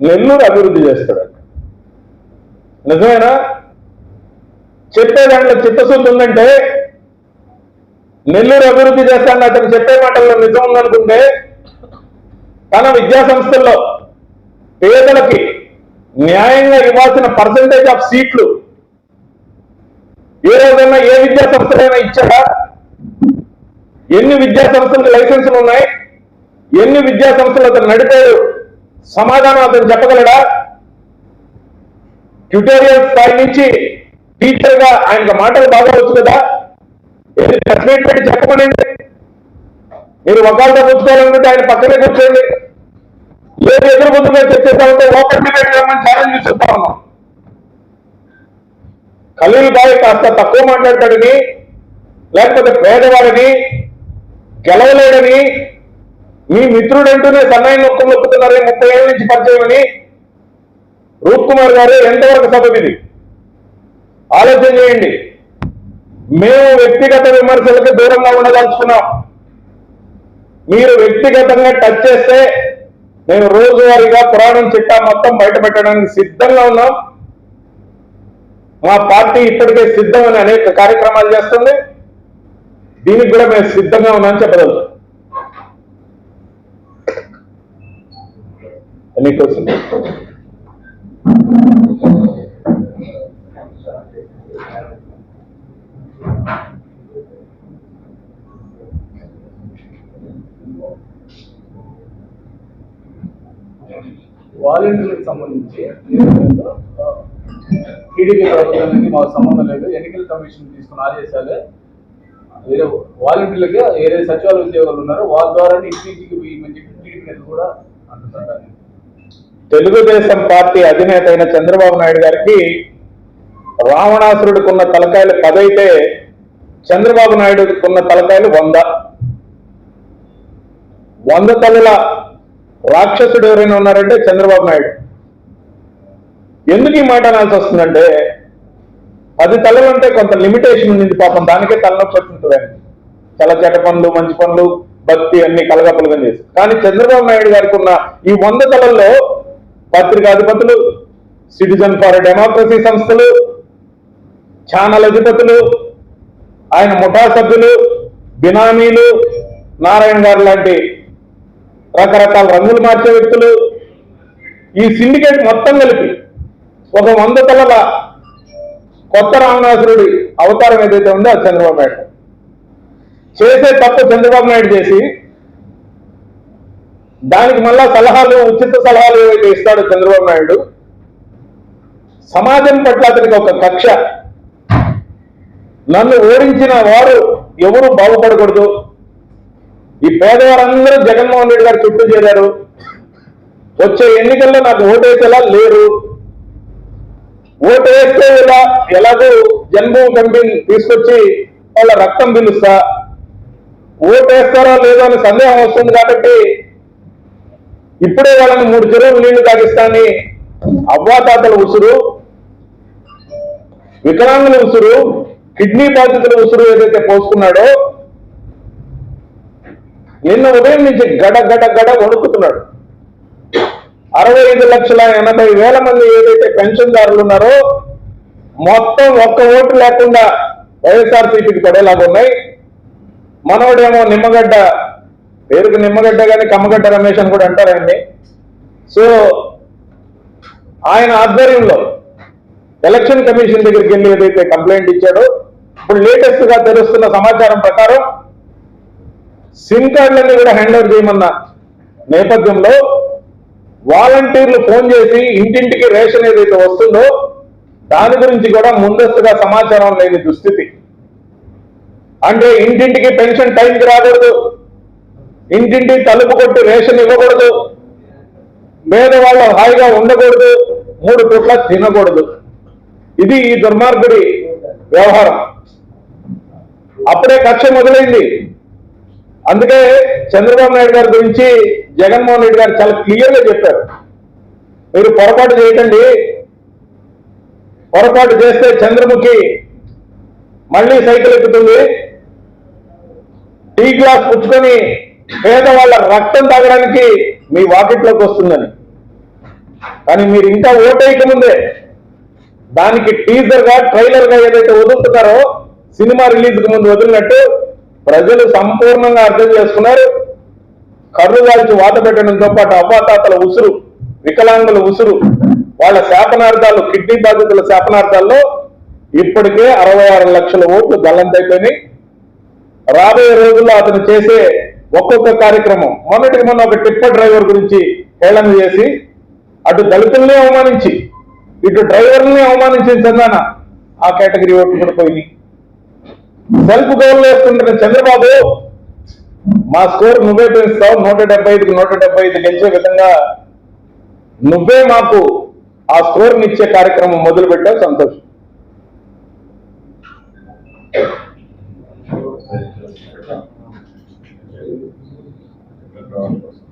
నెల్లూరు అభివృద్ధి చేస్తాడంట నిజమేనా? చెప్పే దాంట్లో చిత్తశుద్ధి ఉందంటే నెల్లూరు అభివృద్ధి చేస్తాను అతను చెప్పే మాటల్లో నిజం ఉందనుకుంటే తన విద్యా సంస్థల్లో పేదలకి న్యాయంగా ఇవ్వాల్సిన పర్సంటేజ్ ఆఫ్ సీట్లు ఏ రోజైనా ఏ విద్యా సంస్థలైనా ఇచ్చాడా? ఎన్ని విద్యా సంస్థలకు లైసెన్సులు ఉన్నాయి? ఎన్ని విద్యా సంస్థలు అతను నడిపాడు? సమాధానం అతను చెప్పగలడా? ట్యూటోరియల్ స్థాయి నుంచి టీచర్గా ఆయనకు మాటలు బాగా వచ్చు కదా? ఏది ప్రెస్ మీట్ పెట్టి చెప్పమనండి. మీరు ఒకళ్ళతో కూర్చోవాలనుకుంటే ఆయన పక్కనే కూర్చోండి. లేదు ఎదురు ముందుగా మీద చర్చిస్తామంటే ఓపెన్ డిబేట్ రమ్మని ఛాలెంజ్ చేస్తా ఉన్నాం. ఖలీల్ బాయ్ కాస్త తక్కువ మాట్లాడతాడని లేకపోతే పేదవాడని గెలవలేడని మీ మిత్రుడంటూనే సన్నాయి నొక్కలు నొక్కుతున్నారే. ముప్పై ఏళ్ళ నుంచి పరిచయం అని రూప్ కుమార్ గారు ఎంతవరకు సభ్యుది ఇది? ఆలోచన చేయండి. మేము వ్యక్తిగత విమర్శలకు దూరంగా ఉండదలుచుకున్నాం. మీరు వ్యక్తిగతంగా టచ్ చేస్తే నేను రోజువారీగా పురాణం చిట్టా మొత్తం బయట పెట్టడానికి సిద్ధంగా ఉన్నాం. మా పార్టీ ఇప్పటికే సిద్ధమని అనేక కార్యక్రమాలు చేస్తుంది. దీనికి కూడా మేము సిద్ధంగా ఉన్నామని చెప్పగలుగుతాం. ఎనీ క్వశ్చన్ వాలంటీర్లకు సంబంధించి టీడీపీ ప్రభుత్వానికి మాకు సంబంధం లేదు. ఎన్నికల కమిషన్ తీసుకున్న ఆదేశాలే. వేరే వాలంటీర్లకి ఏదైతే సచివాలయ ఉద్యోగాలు ఉన్నారో. వాళ్ళ ద్వారా ఇంటింటికి పోయి మంచి టీడీపీ కూడా అంటున్నారు. తెలుగుదేశం పార్టీ అధినేత అయిన చంద్రబాబు నాయుడు గారికి రావణాసురుడికున్న తలకాయలు పదైతే చంద్రబాబు నాయుడుకున్న తలకాయలు వంద. వంద తలల రాక్షసుడు ఎవరైనా ఉన్నారంటే చంద్రబాబు నాయుడు. ఎందుకు ఈ మాట అనాల్సి వస్తుందంటే పది తలలు అంటే కొంత లిమిటేషన్ ఉంది పాపం దానికే తలనొప్పి వచ్చింటుంది ఆయన చాలా పనులు మంచి పనులు భక్తి అన్ని కలగపలగా చేసి. కానీ చంద్రబాబు నాయుడు గారికి ఉన్న ఈ వంద తలల్లో పత్రికాధిపతులు సిటిజన్ ఫర్ డెమోక్రసీ సంస్థలు ఛానల్ అధిపతులు ఆయన ముఠా సభ్యులు బినామీలు నారాయణ గారు లాంటి రకరకాల రంగులు మార్చే వ్యక్తులు ఈ సిండికేట్ మొత్తం కలిపి ఒక వంద తలల కొత్త రామనాథుడి అవతారం ఏదైతే ఉందో అది చంద్రబాబు నాయుడు. చేసే తప్పు చంద్రబాబు నాయుడు చేసి దానికి మళ్ళా సలహాలు ఉచిత సలహాలు ఏవైతే ఇస్తాడో చంద్రబాబు నాయుడు సమాజం పట్ల అతనికి ఒక కక్ష. నన్ను ఓడించిన వారు ఎవరు బాగుపడకూడదు. ఈ పేదవారందరూ జగన్మోహన్ రెడ్డి గారు చుట్టూ చేరారు. వచ్చే ఎన్నికల్లో నాకు ఓటేసేలా లేరు. ఓటు వేస్తే ఇలా ఎలాగో జన్మభూమి కంపెనీ తీసుకొచ్చి వాళ్ళ రక్తం పిలుస్తా. ఓటు వేస్తారా లేదో అని సందేహం వస్తుంది కాబట్టి ఇప్పుడే వాళ్ళని మూడు చెరువులు నీళ్ళు తాగిస్తాని అవ్వాతాతల ఉసురు వికలాంగుల ఉసురు కిడ్నీ బాధితుల ఉసురు ఏదైతే పోసుకున్నాడో నిన్న ఉదయం నుంచి గడ గడ గడ వణుకుతున్నాడు. అరవై ఐదు లక్షల ఎనభై వేల మంది ఏదైతే పెన్షన్దారులు ఉన్నారో మొత్తం ఒక్క ఓటు లేకుండా వైఎస్ఆర్సీపీకి పడేలాగా ఉన్నాయి. మనోడేమో నిమ్మగడ్డ పేరుకు నిమ్మగడ్డ కానీ కమ్మగడ్డ రమేష్ అని కూడా అంటారండి సో ఆయన ఆధ్వర్యంలో ఎలక్షన్ కమిషన్ దగ్గరికి వెళ్ళి ఏదైతే కంప్లైంట్ ఇచ్చాడో ఇప్పుడు లేటెస్ట్గా తెలుస్తున్న సమాచారం ప్రకారం సిమ్ కార్డులన్నీ కూడా హ్యాండ్ ఓవర్ చేయమన్న నేపథ్యంలో వాలంటీర్లు ఫోన్ చేసి ఇంటింటికి రేషన్ ఏదైతే వస్తుందో దాని గురించి కూడా ముందస్తుగా సమాచారం లేని దుస్థితి. అంటే ఇంటింటికి పెన్షన్ టైంకి రాకూడదు. ఇంటింటి తలుపు కొట్టి రేషన్ ఇవ్వకూడదు. పేదవాళ్ళు హాయిగా ఉండకూడదు. మూడు పూట్ల తినకూడదు. ఇది ఈ దుర్మార్గుడి వ్యవహారం. అప్పుడే కక్ష మొదలైంది. అందుకే చంద్రబాబు నాయుడు గారి గురించి జగన్మోహన్ రెడ్డి గారు చాలా క్లియర్గా చెప్పారు. మీరు పొరపాటు చేయకండి. పొరపాటు చేస్తే చంద్రముఖి మళ్ళీ సైకిల్ ఎక్కుతుంది. టీ గ్లాస్ పుచ్చుకొని పేదవాళ్ళ రక్తం తాగడానికి మీ వాకిట్లోకి వస్తుందని. కానీ మీరు ఇంకా ఓటేయక ముందే దానికి టీజర్గా ట్రైలర్గా ఏదైతే వదులుతున్నారో సినిమా రిలీజ్కు ముందు వదిలినట్టు ప్రజలు సంపూర్ణంగా అర్థం చేసుకున్నారు. కర్రు కాల్చి వాత పెట్టడంతో పాటు అవ్వాతాతల ఉసురు వికలాంగుల ఉసురు వాళ్ళ శాపనార్థాలు కిడ్నీ బాధితుల శాపనార్థాల్లో ఇప్పటికే అరవై ఆరు లక్షల ఓట్లు గల్లంతైపోయినాయి. రాబోయే రోజుల్లో అతను చేసే ఒక్కొక్క కార్యక్రమం. మొన్నటికి మొన్న ఒక టిప్పర్ డ్రైవర్ గురించి హేళన చేసి అటు దళితుల్ని అవమానించి ఇటు డ్రైవర్ని అవమానించిన చందాన ఆ కేటగిరీ ఓట్లు కూడా పోయినాయి. సెల్ఫ్ గోల్ వేసుకుంటున్న చంద్రబాబు మా స్కోర్ నువ్వే పెంచుతావు నూట డెబ్బై ఐదుకి నూట డెబ్బై ఐదు గెలిచే విధంగా నువ్వే మాకు ఆ స్కోర్ని ఇచ్చే కార్యక్రమం మొదలు పెట్టావు సంతోషం